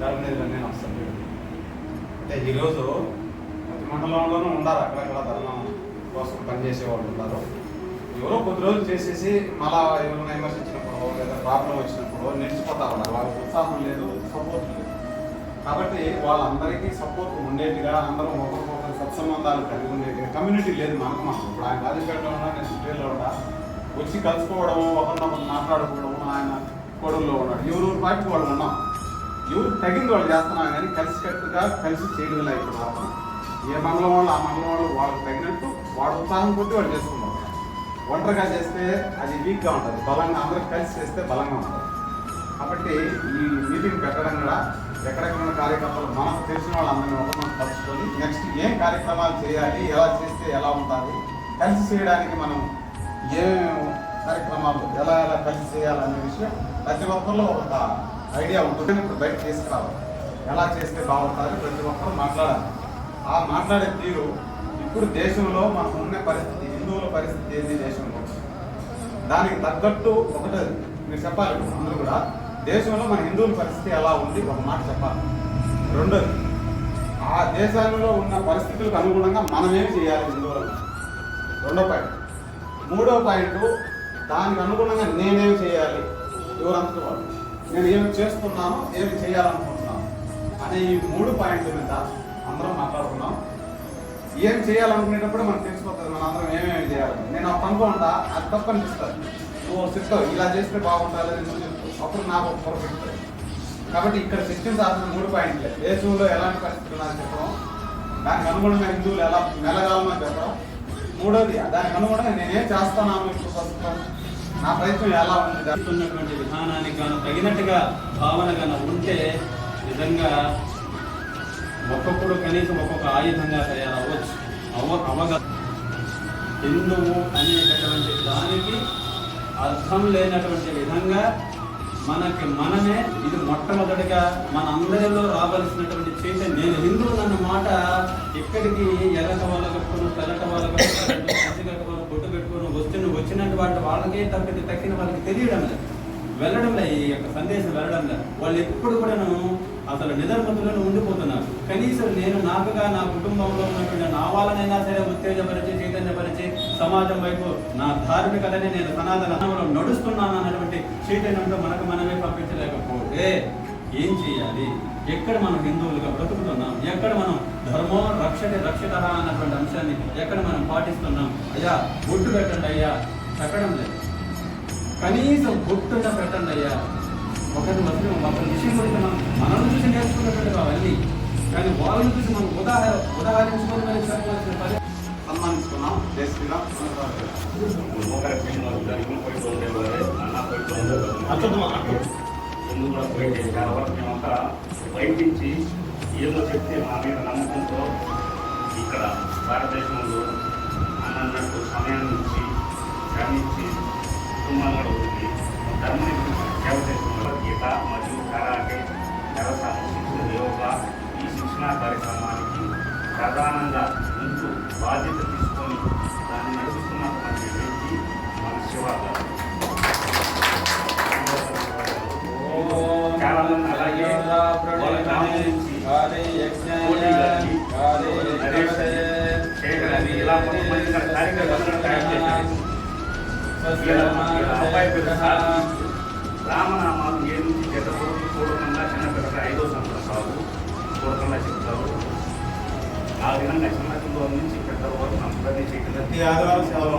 ధర్మనిధిలో నేను సభ్యుడు. అంటే ఈరోజు ప్రతి మండలంలోనూ ఉన్నారు అక్కడక్కడ ధర్మం కోసం పనిచేసే వాళ్ళు ఉన్నారు ఎవరో కొద్ది రోజులు చేసేసి మళ్ళా ఎవరైనా విమర్శించినప్పుడు లేదా ప్రాబ్లం వచ్చినప్పుడు నిలిచిపోతా ఉన్నారు. వాళ్ళకి ఉత్సాహం లేదు సపోర్ట్ లేదు. కాబట్టి వాళ్ళందరికీ సపోర్ట్ ఉండేట్టుగా అందరూ ఒకరికొకరు సత్సంబంధాలు కలిగి ఉండేట్టుగా కమ్యూనిటీ లేదు మనకు మనం ఇప్పుడు ఆయన రాజపేటలో ఉన్నా నేను సిటీలో ఉన్నా వచ్చి కలుసుకోవడం ఒకరినొకరు మాట్లాడుకోవడం ఆయన కొడుల్లో ఉన్నాడు. ఎవరు పార్టీ వాళ్ళు ఉన్నాం. ఎవరు తగిన వాళ్ళు చేస్తున్నాం కానీ కలిసికట్టుగా కలిసి చేయడం లేదు ఇప్పుడు మాత్రం. ఏ మండలం వాళ్ళు ఆ మండలం వాళ్ళు వాళ్ళకి తగినట్టు వాళ్ళ ఉత్సాహం కొద్ది వాళ్ళు చేసుకుంటారు. ఒంటరిగా చేస్తే అది వీక్గా ఉంటుంది. బలంగా అందరూ కలిసి చేస్తే బలంగా ఉంటుంది. కాబట్టి ఈ మీటింగ్ పెట్టడం కూడా ఎక్కడెక్కడ ఉన్న కార్యకర్తలు మనకు తెలిసిన వాళ్ళందరినీ ఒకరిని కలుసుకొని నెక్స్ట్ ఏం కార్యక్రమాలు చేయాలి ఎలా చేస్తే ఎలా ఉంటుంది కలిసి చేయడానికి మనం ఏం కార్యక్రమాలు ఎలా ఎలా కలిసి చేయాలనే విషయం ప్రతి ఒక్కరిలో ఒక ఐడియా ఉంటుంది. ఇప్పుడు బయట తీసుకురావాలి ఎలా చేస్తే బాగుంటుంది ప్రతి ఒక్కరు మాట్లాడాలి. ఆ మాట్లాడే తీరు ఇప్పుడు దేశంలో మనకు ఉన్న పరిస్థితి హిందువుల పరిస్థితి ఏంది దేశంలో? దానికి తగ్గట్టు ఒకటి మీరు చెప్పాలి అందరూ కూడా. దేశంలో మన హిందువుల పరిస్థితి ఎలా ఉంది? ఒక మాట చెప్పాలి. రెండోది ఆ దేశాలలో ఉన్న పరిస్థితులకు అనుగుణంగా మనమేమి చేయాలి హిందువులకు రెండో పాయింట్. మూడో పాయింట్ దానికి అనుగుణంగా నేనేం చేయాలి? ఎవరంతా వాళ్ళు? నేను ఏమి చేస్తున్నాను ఏమి చేయాలనుకుంటున్నాను అనే ఈ మూడు పాయింట్ల మీద అందరం మాట్లాడుకున్నాం. ఏం చేయాలనుకునేటప్పుడు మనం తెలిసిపోతుంది మన అందరం ఏమేమి చేయాలి. నేను ఆ అనుకుంటా అది తప్పు అనిపిస్తుంది. నువ్వు చెప్తావు ఇలా చేస్తే బాగుంటుంది అని నువ్వు చెప్తావు అప్పుడు నాకు ఒక పొర కాబట్టి ఇక్కడ చర్చించాల్సిన మూడు పాయింట్లే. దేశంలో ఎలాంటి పరిస్థితులు నాకు చెప్పడం. దానికి అనుగుణంగా హిందువులు ఎలా మెలగాలనో చెప్పడం. మూడోది దానికి అనుగుణంగా నేనేం చేస్తాను ఇప్పుడు ప్రస్తుతం నా ప్రయత్నం ఎలా ఉంది? జరుగుతున్నటువంటి విధానానికి గాను తగినట్టుగా భావన గాను ఉంటే నిజంగా ఒక్కొక్కడు కనీసం ఒక్కొక్క ఆయుధంగా తయారవ్వచ్చు. అవ అవగ హిందువు అనేటటువంటి దానికి అర్థం లేనటువంటి విధంగా మనకి మనమే ఇది మొట్టమొదటిగా మన అందరిలో రావలసినటువంటి చైతన్యం నేను హిందువు అన్న మాట ఇక్కడికి ఎర్రట వాళ్ళ కట్టుకుని తెల్లట వాళ్ళ పెట్టుకుని వస్తున్న వచ్చినట్టు వాటి వాళ్ళకే తప్పితే తక్కిన వాళ్ళకి తెలియడం లేదు. వెళ్ళడంలే ఈ యొక్క సందేశం వెళ్ళడంలే వాళ్ళు ఎప్పుడు కూడాను అసలు నిధర్మతులను ఉండిపోతున్నారు. కనీసం నేను నాకుగా నా కుటుంబంలో ఉన్నటువంటి నా వాళ్ళనైనా సరే ఉత్తేజపరిచి చైతన్యపరిచి సమాజం వైపు నా ధార్మికతని నేను సనాతనంలో నడుస్తున్నాను అన్నటువంటి చైతన్యంతో మనకు మనమే పంపించలేకపోతే ఏం చేయాలి? ఎక్కడ మనం హిందువులుగా బ్రతుకుతున్నాం? ఎక్కడ మనం ధర్మో రక్షణ రక్షిత అన్నటువంటి అంశాన్ని ఎక్కడ మనం పాటిస్తున్నాం? అయ్యా బొట్టు పెట్టండి అయ్యా. చెప్పడం లేదు. కనీసం బొట్టున పెట్టండి అయ్యా. ఒకటి మధ్య ఒక విషయం గురించి మనం మనం చూసి నేర్చుకున్నటువంటి అవన్నీ. కానీ వాళ్ళని చూసి మనం ఉదాహరణ ఉదాహరించుకొని మనం చెప్పవలసిన పని సన్మానిస్తున్నాం. జై శ్రీరామ్. అన్న ఏదో చెప్తే మా మీద నమ్మకంతో ఇక్కడ భారతదేశంలో అన్నట్టు సమయాన్ని ఇచ్చి శ్రమించి కుటుంబంలో వదిలి ధర్మని సేవ చేస్తున్న గీత మరియు కరాటే శిక్షణ యోగా ఈ శిక్షణా కార్యక్రమానికి ప్రధానంగా ముందు బాధ్యత తీసుకొని దాన్ని నడుస్తున్నటువంటి వ్యక్తి మన శివ గారు. అలాగే వాళ్ళ గ్రామం రామనామాలు ఏ నుంచి కొడుకు చూడకుండా చిన్న పిల్లలు ఐదో సంవత్సరం సాగు చూడకుండా చెప్తారు ఆ విధంగా చిన్న పిల్లల నుంచి వరకు అందరినీ చేయకుండా ప్రతి ఆదివారం సేవలో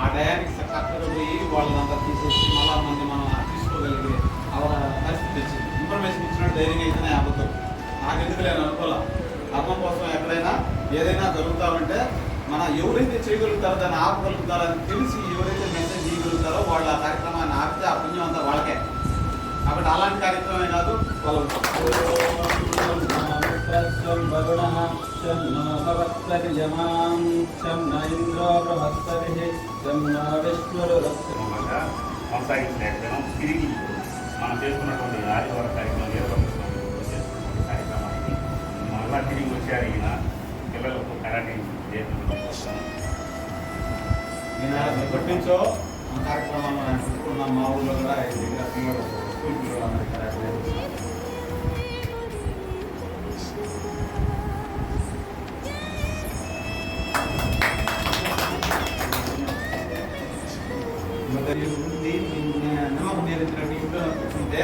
ఆ డయానికి కరెక్ట్గా పోయి వాళ్ళంతా తీసేసి మళ్ళా మంది మనం తీసుకోగలిగే అలా పరిస్థితి వచ్చింది ఇన్ఫర్మేషన్ ఇచ్చినట్టు ధైర్యంగా అయితేనే అబద్ధం నాకు ఎందుకు లేదు అనుకోలే అర్థం కోసం ఎక్కడైనా ఏదైనా జరుగుతా ఉంటే మన ఎవరైతే చేయగలుగుతారో దాన్ని ఆపగలుగుతారో అని తెలిసి ఎవరైతే మెసేజ్ చేయగలుగుతారో వాళ్ళు ఆ కార్యక్రమాన్ని ఆపితే ఆ పుణ్యం అంతా వాళ్ళకే కాబట్టి అలాంటి కార్యక్రమమే కాదు వాళ్ళు స్వం కొనసాగించలేకపోయినాం తిరిగి మనం చేసుకున్నటువంటి ఆదివార కార్యక్రమం వీరభద్ర కార్యక్రమానికి మళ్ళా తిరిగి వచ్చారు ఈయన పిల్లలకు కరాటే నేర్పించడం కోసం నేను అనుకుంటున్నాం మా ఊళ్ళో కూడా స్కూల్ పిల్లలు కరాటే ఉంది, నమ్మకం మీరు ఇక్కడ ఇంట్లో కూర్చుంటే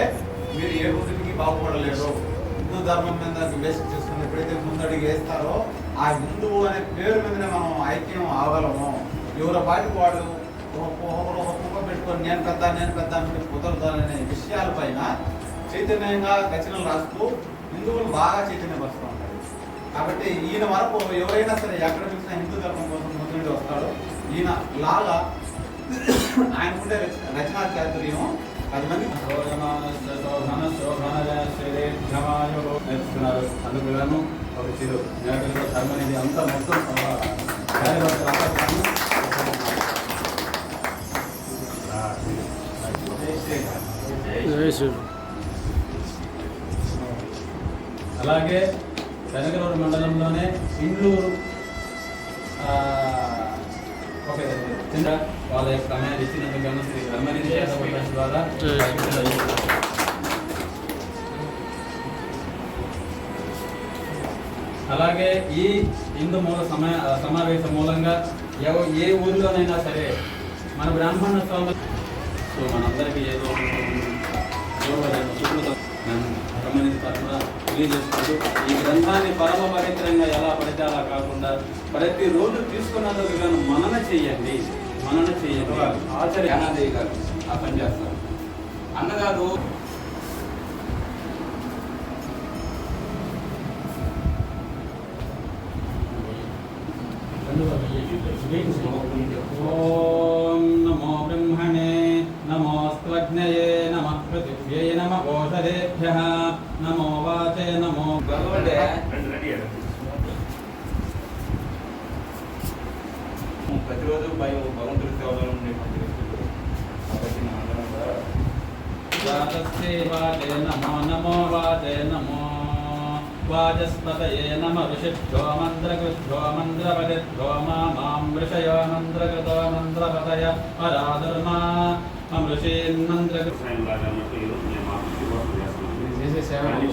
మీరు ఏ రోజుకి బాగుపడలేరు. హిందూ ధర్మం మీద బేసిక్ చేసుకుని ఎప్పుడైతే ముందడుగు వేస్తారో ఆ హిందువు అనే పేరు మీదనే మనం ఐక్యం ఆగలము. ఎవరి పాటికి వాడు ఒక పెట్టుకొని నేను పెద్ద నేను పెద్ద అంటే అనే విషయాలపైన చైతన్యంగా రచనలు రాస్తూ హిందువులు బాగా చైతన్యపరుస్తూ ఉంటారు. కాబట్టి ఈయన వరకు ఎవరైనా సరే ఎక్కడ చూసినా హిందూ ధర్మం కోసం ముందుండి వస్తాడు. ఈయన లాగా ఆయనకుండే రచ- రచనా చాతుర్యం పది మంది నేర్చుకున్నారు అందుకు ఒక చిరు ధర్మ ధర్మనిధి అంతా మొత్తం అలాగే వెనకలూరు మండలంలోనే ఇండ్లూరు ఓకే ఒక వాళ్ళ యొక్క సమయాన్ని ఇచ్చినందుకు శ్రీ ధర్మనిధి చేత ద్వారా అలాగే ఈ హిందూ మూల సమయ సమావేశం మూలంగా ఎవ ఏ ఊరిలోనైనా సరే మన బ్రాహ్మణ స్వామి సో మనందరికీ ఏదో యోగమైన తెలియజేసుకుంటూ ఈ గ్రంథాన్ని పరమ పవిత్రంగా ఎలా పడితే అలా కాకుండా ప్రతిరోజు తీసుకున్నందుకు గాను మనన చేయండి. మనన చెయ్యండి ఆచార్య అనాదేవి గారు ఆ పని చేస్తారు. అన్నగారు ఓం నమో బ్రహ్మణే నమోస్త్వగ్నయే నమ పృథివ్యై నమ ఓషధేభ్య నమో వాచే నమో భగవతే రెండు రెడీ అయ్యారు. ప్రతిరోజు భయం భగవంతుడి సేవలో ఉండేటువంటి వ్యక్తులు. కాబట్టి మనందరం కూడా వాచస్సే వాచే నమో నమో వాచే నమో. వాచస్పతయే నమ ఋషిభ్యో మంత్రకృభ్యో మంత్రపతిభ్యో మాం ఋషయో మంత్రకృతో మంత్రపతయ పరాధర్మా.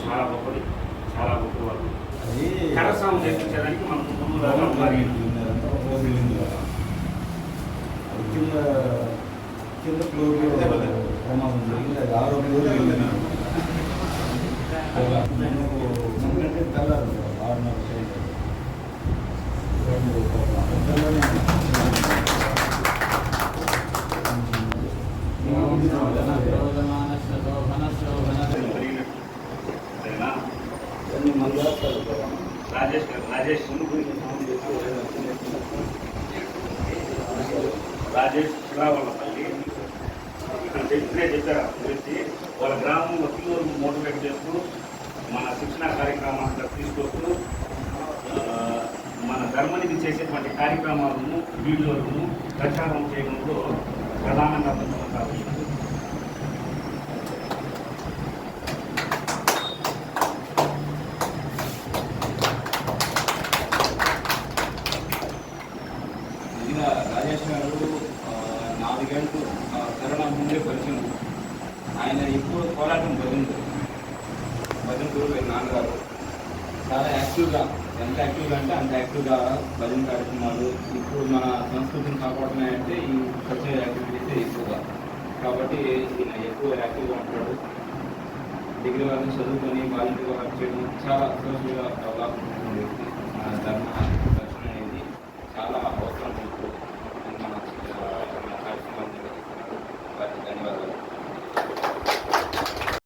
చాలా గొప్పది చాలా గొప్ప కరసాము నేర్పించడానికి మన కుటుంబంలో కింద కింద ఫ్లోర్ ప్రమాదం జరిగింది అది ఆరోగ్యం మనకంటే తెల్లారు ఆరున్నర చేయడం రెండు జరిగినట్టు సరేనా రాజేష్ గారు రాజేష్ రాజేష్ ఇక్కడ చెప్పినే చెప్పారు గురించి వాళ్ళ గ్రామంలో పిల్లలు మోటివేట్ చేస్తూ మన శిక్షణ కార్యక్రమాలు తీసుకొస్తూ మన ధర్మనిధి చేసేటువంటి కార్యక్రమాలను వీడియోలను ప్రచారం చేయడంలో ప్రధానంగా ముందుకుంటారు ఇలా రాజేష్ గారు నాలుగేళ్ళు కరోనా ముందే పరిచయం ఆయన ఇప్పుడు పోరాటం భజంతు భజంతూరు వీళ్ళ నాన్నగారు చాలా యాక్టివ్గా ఎంత యాక్టివ్గా అంటే అంత యాక్టివ్గా భజన కార్యక్రమాలు ఇప్పుడు మన సంస్కృతిని కాపాడమే అంటే ఈ కల్చరల్ యాక్టివిటీస్ ఎక్కువగా కాబట్టి ఈయన ఎక్కువ యాక్టివ్గా ఉంటాడు డిగ్రీ వాళ్ళని చదువుకొని వాలంటీర్గా వర్క్ చేయడం చాలా సోషల్గా డెవలప్ వ్యక్తి మన ధర్మ